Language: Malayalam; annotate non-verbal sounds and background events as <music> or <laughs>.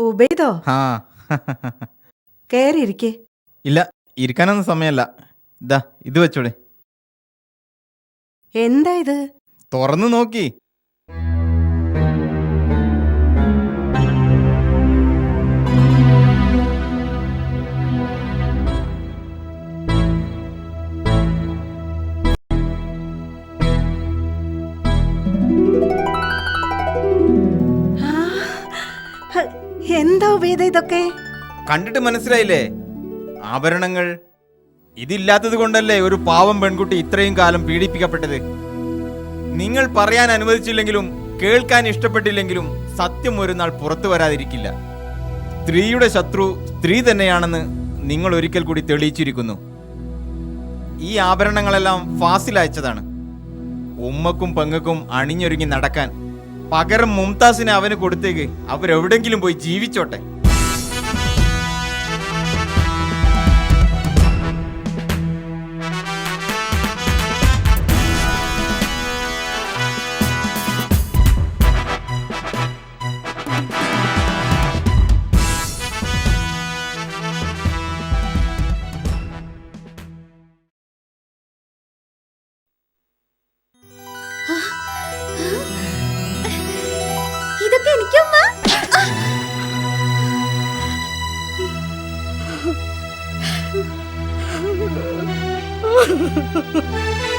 ഉബൈദോ ആ കയറിയിരിക്കെ ഇല്ല ഇരിക്കാനൊന്നും സമയമല്ല ഇതാ ഇത് വെച്ചോടെ എന്താ ഇത്? തുറന്നു നോക്കി. എന്താ ഉപേദ ഇതൊക്കെ? കണ്ടിട്ട് മനസ്സിലായില്ലേ? ആഭരണങ്ങൾ ഇതില്ലാത്തത് കൊണ്ടല്ലേ ഒരു പാവം പെൺകുട്ടി ഇത്രയും കാലം പീഡിപ്പിക്കപ്പെട്ടത്? നിങ്ങൾ പറയാൻ അനുവദിച്ചില്ലെങ്കിലും കേൾക്കാൻ ഇഷ്ടപ്പെട്ടില്ലെങ്കിലും സത്യം ഒരു നാൾ പുറത്തു വരാതിരിക്കില്ല. സ്ത്രീയുടെ ശത്രു സ്ത്രീ തന്നെയാണെന്ന് നിങ്ങൾ ഒരിക്കൽ കൂടി തെളിയിച്ചിരിക്കുന്നു. ഈ ആഭരണങ്ങളെല്ലാം ഫാസിൽ അയച്ചതാണ്. ഉമ്മക്കും പെങ്ങക്കും അണിഞ്ഞൊരുങ്ങി നടക്കാൻ പകരം മുംതാസിനെ അവന് കൊടുത്തേക്ക്. അവരെവിടെങ്കിലും പോയി ജീവിച്ചോട്ടെ. എനിക്കുമ്മ <laughs>